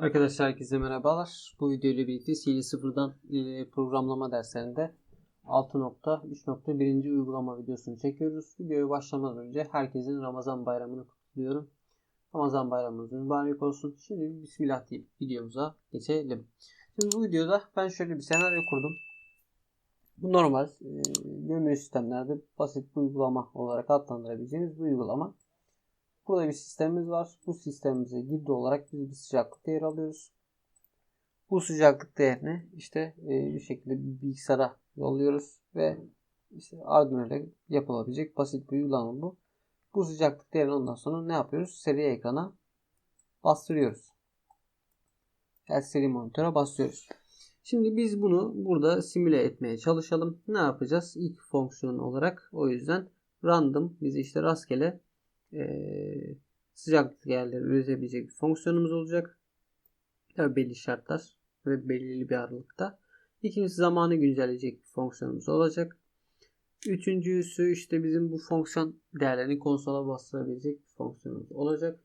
Arkadaşlar herkese merhabalar. Bu video ile birlikte C sıfırdan e, programlama derslerinde 6.3.1. uygulama videosunu çekiyoruz. Videoya başlamadan önce herkesin Ramazan bayramını kutluyorum. Ramazan bayramınız mübarek olsun. Şimdi Bismillah deyip videomuza geçelim. Şimdi bu videoda ben şöyle bir senaryo kurdum. Bu normal e, gömülü sistemlerde basit bir uygulama olarak adlandırabileceğimiz bir uygulama. Burada bir sistemimiz var. Bu sistemimize girdi olarak biz bir sıcaklık değeri alıyoruz. Bu sıcaklık değerini işte e, bir şekilde bir bilgisayara yolluyoruz ve işte Arduino ile yapılabilecek basit bir uygulama bu. Bu sıcaklık değerini ondan sonra ne yapıyoruz? Seri ekrana bastırıyoruz. LCD monitöre basıyoruz. Şimdi biz bunu burada simüle etmeye çalışalım. Ne yapacağız? İlk fonksiyon olarak o yüzden random bizi işte rastgele e, sıcaklık değerleri üretebilecek bir fonksiyonumuz olacak. Tabii belli şartlar ve belirli bir aralıkta. İkincisi zamanı güncelleyecek bir fonksiyonumuz olacak. Üçüncüsü işte bizim bu fonksiyon değerlerini konsola bastırabilecek bir fonksiyonumuz olacak.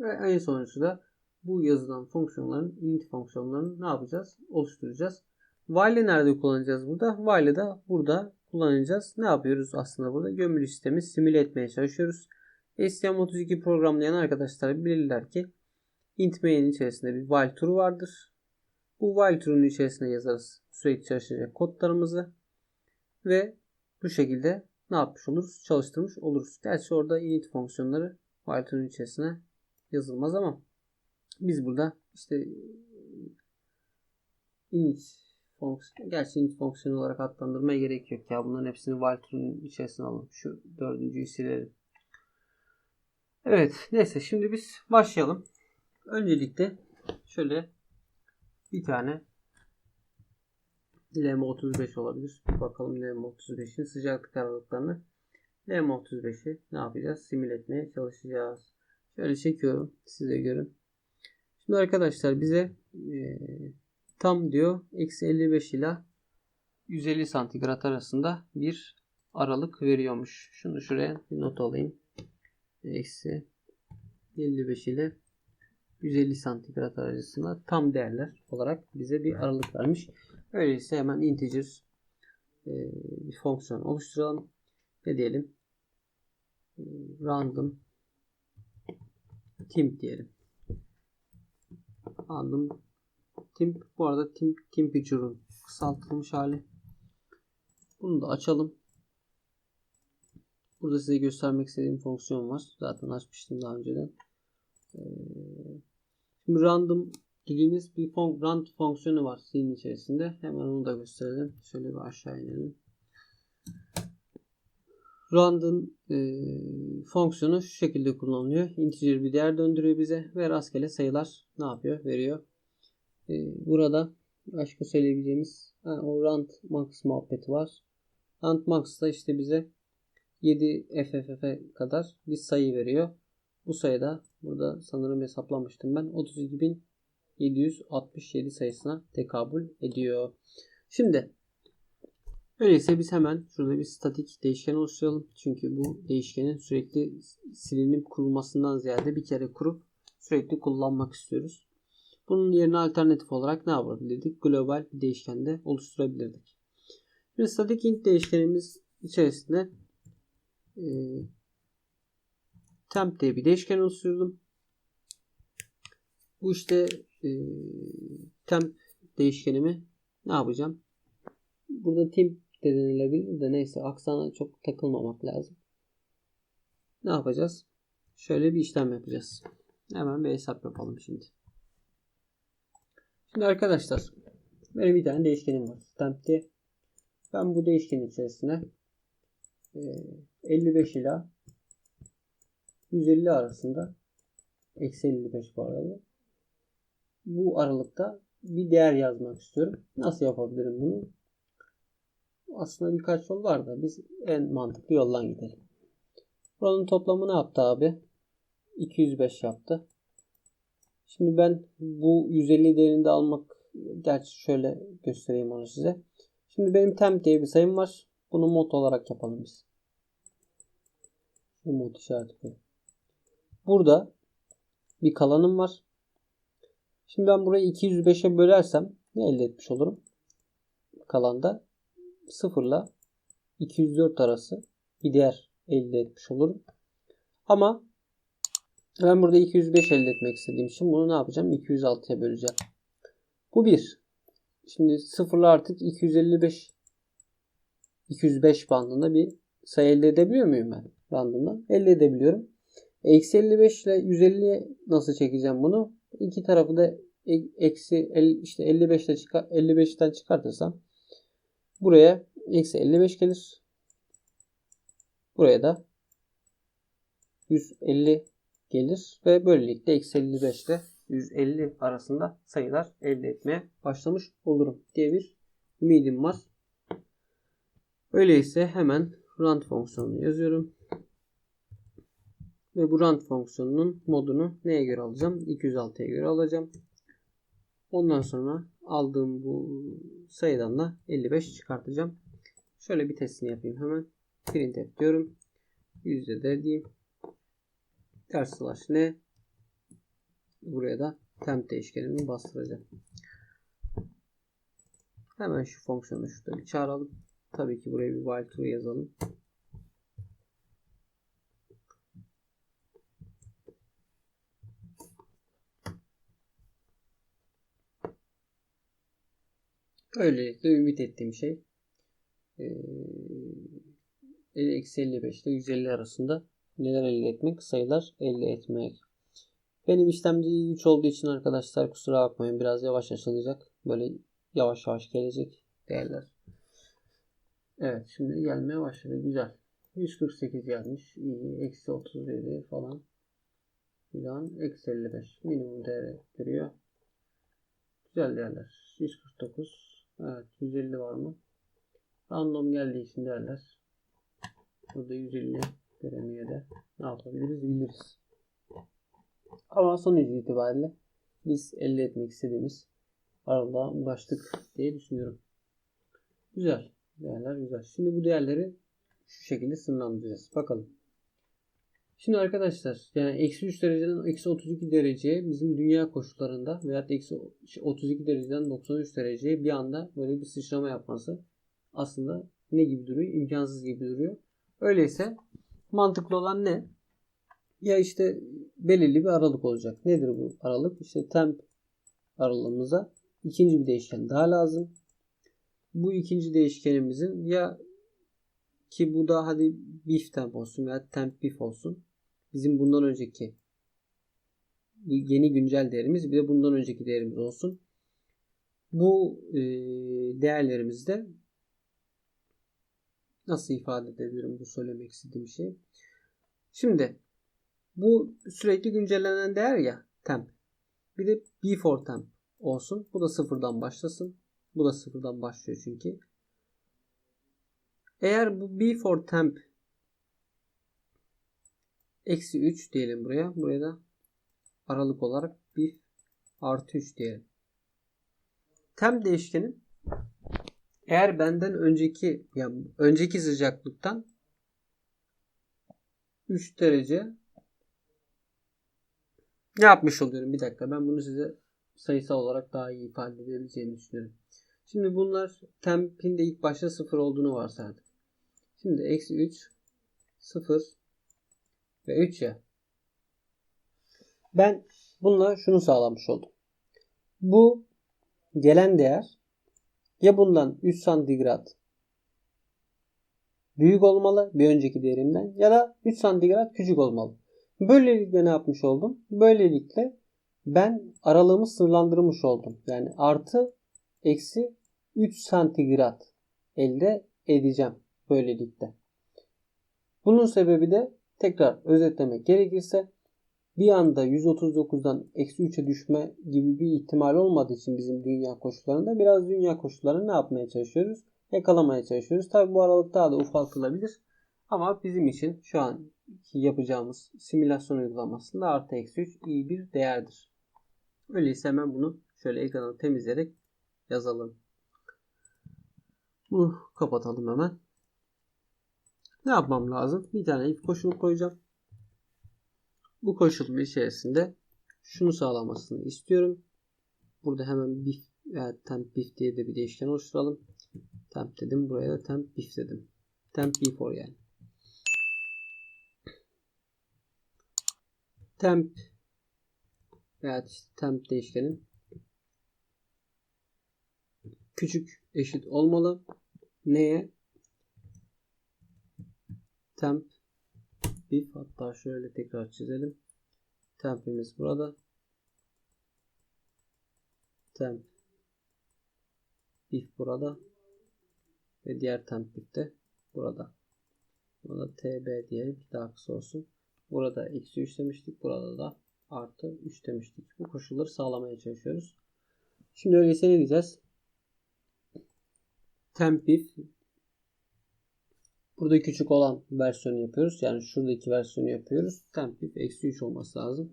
Ve en sonuncusu da bu yazılan fonksiyonların init fonksiyonlarını ne yapacağız? Oluşturacağız. While'i nerede kullanacağız burada? While'ı da burada kullanacağız. Ne yapıyoruz aslında burada? Gömülü sistemi simüle etmeye çalışıyoruz. STM32 programlayan arkadaşlar bilirler ki int main içerisinde bir while turu vardır. Bu while turunun içerisine yazarız sürekli çalışacak kodlarımızı ve bu şekilde ne yapmış oluruz? Çalıştırmış oluruz. Gerçi orada init fonksiyonları while turunun içerisine yazılmaz ama biz burada işte init fonksiyon, gerçi init fonksiyonu olarak adlandırmaya gerek yok ya. Bunların hepsini while true'nun içerisine alalım. Şu dördüncüyü silelim. Evet. Neyse şimdi biz başlayalım. Öncelikle şöyle bir tane LM35 olabilir. Bakalım LM35'in sıcaklık aralıklarını. LM35'i ne yapacağız? Simüle etmeye çalışacağız. Şöyle çekiyorum. Size görün. Şimdi arkadaşlar bize e, tam diyor eksi 55 ile 150 santigrat arasında bir aralık veriyormuş. Şunu şuraya bir not alayım. Eksi 55 ile 150 santigrat arasında tam değerler olarak bize bir aralık vermiş. Öyleyse hemen integer e, bir fonksiyon oluşturalım. Ne diyelim? E, random temp diyelim. Random Temp bu arada temp, temperature'un kısaltılmış hali. Bunu da açalım. Burada size göstermek istediğim fonksiyon var. Zaten açmıştım daha önceden. Ee, şimdi random dediğimiz bir fon rand fonksiyonu var C'nin içerisinde. Hemen onu da gösterelim. Şöyle bir aşağı inelim. Random e, fonksiyonu şu şekilde kullanılıyor. Integer bir değer döndürüyor bize ve rastgele sayılar ne yapıyor? Veriyor. Ee, burada başka söyleyebileceğimiz ha, o rand max muhabbeti var. Rand max da işte bize 7 FFF'e kadar bir sayı veriyor. Bu sayıda burada sanırım hesaplamıştım ben 32.767 sayısına tekabül ediyor. Şimdi öyleyse biz hemen şurada bir statik değişken oluşturalım. Çünkü bu değişkenin sürekli silinip kurulmasından ziyade bir kere kurup sürekli kullanmak istiyoruz. Bunun yerine alternatif olarak ne yapabilirdik? Global bir değişkende oluşturabilirdik. Şimdi static int değişkenimiz içerisinde e, temp diye bir değişken oluşturdum. Bu işte e, temp değişkenimi ne yapacağım? Burada temp de denilebilir de neyse aksana çok takılmamak lazım. Ne yapacağız? Şöyle bir işlem yapacağız. Hemen bir hesap yapalım şimdi. Şimdi arkadaşlar benim bir tane değişkenim var. Stamp'te ben bu değişkenin içerisine 55 e, ila 150 arasında eksi 55 bu arada bu aralıkta bir değer yazmak istiyorum. Nasıl yapabilirim bunu? Aslında birkaç yol var da biz en mantıklı yoldan gidelim. Buranın toplamı ne yaptı abi? 205 yaptı. Şimdi ben bu 150 değerinde almak gerçi şöyle göstereyim onu size. Şimdi benim temp diye bir sayım var. Bunu mod olarak yapalım biz. Şu mod işareti. Burada bir kalanım var. Şimdi ben burayı 205'e bölersem ne elde etmiş olurum? Kalanda 0 ile 204 arası bir değer elde etmiş olurum. Ama ben burada 205 elde etmek istediğim için bunu ne yapacağım? 206'ya böleceğim. Bu 1. Şimdi 0 ile artık 255 205 bandında bir sayı elde edebiliyor muyum ben bandından? Elde edebiliyorum. Eksi 55 ile 150'ye nasıl çekeceğim bunu? İki tarafı da eksi işte 55'te çıkar 55'ten çıkartırsam buraya eksi 55 gelir. Buraya da 150 gelir ve böylelikle eksi 55 ile 150 arasında sayılar elde etmeye başlamış olurum diye bir ümidim var. Öyleyse hemen rand fonksiyonunu yazıyorum. Ve bu rand fonksiyonunun modunu neye göre alacağım? 206'ya göre alacağım. Ondan sonra aldığım bu sayıdan da 55 çıkartacağım. Şöyle bir testini yapayım hemen. Printf diyorum. Yüzde de diyeyim. Ters slash ne? Buraya da temp değişkenimi bastıracağım. Hemen şu fonksiyonu şurada bir çağıralım. Tabii ki buraya bir while true yazalım. Böylelikle ümit ettiğim şey e, eksi 55 ile 150 arasında neler elde etmek? Sayılar elde etmek. Benim işlemci i3 olduğu için arkadaşlar kusura bakmayın biraz yavaş açılacak. Böyle yavaş yavaş gelecek değerler. Evet şimdi gelmeye başladı. Güzel. 148 gelmiş. İyi. Eksi 37 falan. Filan. Eksi 55. Minimum değer görüyor. Güzel değerler. 149. Evet. 150 var mı? Random geldiği için değerler. Burada 150 veremeye de ne yapabiliriz biliriz. Ama sonuç itibariyle biz elde etmek istediğimiz aralığa ulaştık diye düşünüyorum. Güzel. Değerler güzel. Şimdi bu değerleri şu şekilde sınırlandıracağız. Bakalım. Şimdi arkadaşlar yani eksi 3 dereceden eksi 32 dereceye bizim dünya koşullarında veya eksi 32 dereceden 93 dereceye bir anda böyle bir sıçrama yapması aslında ne gibi duruyor? İmkansız gibi duruyor. Öyleyse mantıklı olan ne? Ya işte belirli bir aralık olacak. Nedir bu aralık? İşte temp aralığımıza ikinci bir değişken daha lazım. Bu ikinci değişkenimizin ya ki bu da hadi bif temp olsun veya temp bif olsun. Bizim bundan önceki bu yeni güncel değerimiz bir de bundan önceki değerimiz olsun. Bu e, değerlerimizde nasıl ifade edebilirim bu söylemek istediğim şey. Şimdi bu sürekli güncellenen değer ya temp. Bir de before temp olsun. Bu da sıfırdan başlasın. Bu da sıfırdan başlıyor çünkü. Eğer bu before temp eksi 3 diyelim buraya. Buraya da aralık olarak bir artı 3 diyelim. Temp değişkenin eğer benden önceki yani önceki sıcaklıktan 3 derece ne yapmış oluyorum? Bir dakika ben bunu size sayısal olarak daha iyi ifade edebileceğimi düşünüyorum. Şimdi bunlar tempin de ilk başta 0 olduğunu varsaydık. Şimdi eksi 3 0 ve 3 ya. Ben bununla şunu sağlamış oldum. Bu gelen değer ya bundan 3 santigrat büyük olmalı bir önceki değerimden ya da 3 santigrat küçük olmalı. Böylelikle ne yapmış oldum? Böylelikle ben aralığımı sınırlandırmış oldum. Yani artı eksi 3 santigrat elde edeceğim böylelikle. Bunun sebebi de tekrar özetlemek gerekirse bir anda 139'dan eksi 3'e düşme gibi bir ihtimal olmadığı için bizim dünya koşullarında biraz dünya koşullarını ne yapmaya çalışıyoruz? Yakalamaya çalışıyoruz. Tabi bu aralık daha da ufaltılabilir. Ama bizim için şu an yapacağımız simülasyon uygulamasında artı eksi 3 iyi bir değerdir. Öyleyse hemen bunu şöyle ekranı temizleyerek yazalım. Bunu kapatalım hemen. Ne yapmam lazım? Bir tane if koşulu koyacağım. Bu koşulun içerisinde şunu sağlamasını istiyorum. burada hemen bif veya temp bif diye de bir değişken oluşturalım. Temp dedim. Buraya da temp bif dedim. Temp before yani. Temp veya işte temp değişkenin küçük eşit olmalı. Neye? Temp bif hatta şöyle tekrar çizelim. Tempimiz burada. Temp bif burada ve diğer temp bif de burada. Burada tb diyelim ki daha kısa olsun. Burada eksi 3 demiştik. Burada da artı 3 demiştik. Bu koşulları sağlamaya çalışıyoruz. Şimdi öyleyse ne diyeceğiz? Temp if Burada küçük olan versiyonu yapıyoruz. Yani şuradaki versiyonu yapıyoruz. Temp if eksi 3 olması lazım.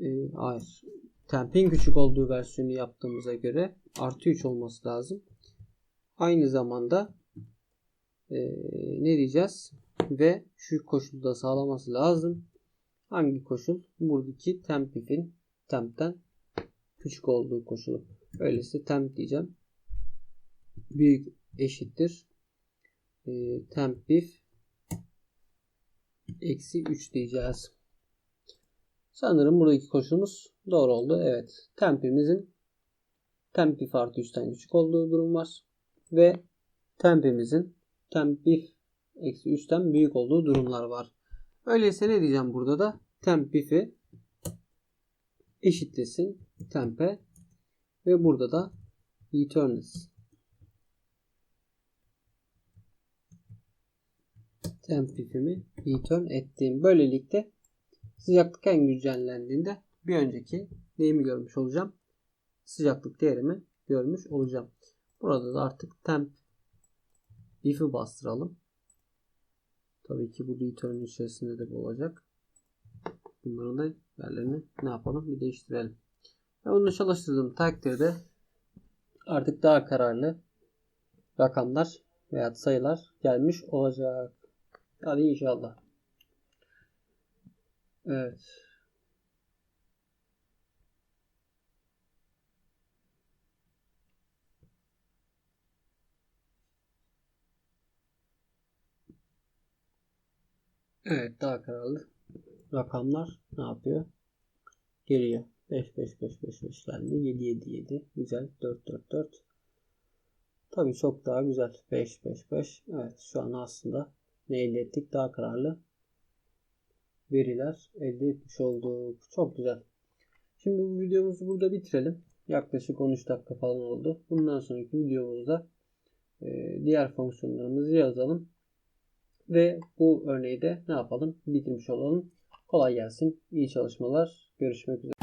Ee, hayır. Temp'in küçük olduğu versiyonu yaptığımıza göre artı 3 olması lazım. Aynı zamanda e, ne diyeceğiz? Ve şu koşulu da sağlaması lazım. Hangi koşul? Buradaki temp if'in temp'ten küçük olduğu koşulu. Öyleyse temp diyeceğim. Büyük eşittir. E, temp eksi 3 diyeceğiz. Sanırım buradaki koşulumuz doğru oldu. Evet. Tempimizin temp if artı 3'ten küçük olduğu durum var. Ve tempimizin temp if eksi 3'ten büyük olduğu durumlar var. Öyleyse ne diyeceğim burada da? Temp if'i eşitlesin temp'e ve burada da returns temp if'imi return ettiğim. Böylelikle sıcaklık en güncellendiğinde bir önceki neyimi görmüş olacağım? Sıcaklık değerimi görmüş olacağım. Burada da artık temp if'i bastıralım. Tabii ki bu return içerisinde de bu olacak. Bunların da yerlerini ne yapalım? Bir değiştirelim. Ve onu çalıştırdığım takdirde artık daha kararlı rakamlar veya sayılar gelmiş olacak. Hadi inşallah. Evet. Evet daha kararlı rakamlar ne yapıyor? Geliyor. 5 5 5 5 5 geldi. 7 7 7. Güzel. 4 4 4. Tabii çok daha güzel. 5 5 5. Evet şu an aslında ne elde ettik? Daha kararlı veriler elde etmiş olduk. Çok güzel. Şimdi bu videomuzu burada bitirelim. Yaklaşık 13 dakika falan oldu. Bundan sonraki videomuzda diğer fonksiyonlarımızı yazalım. Ve bu örneği de ne yapalım? Bitirmiş olalım. Kolay gelsin. İyi çalışmalar. Görüşmek üzere.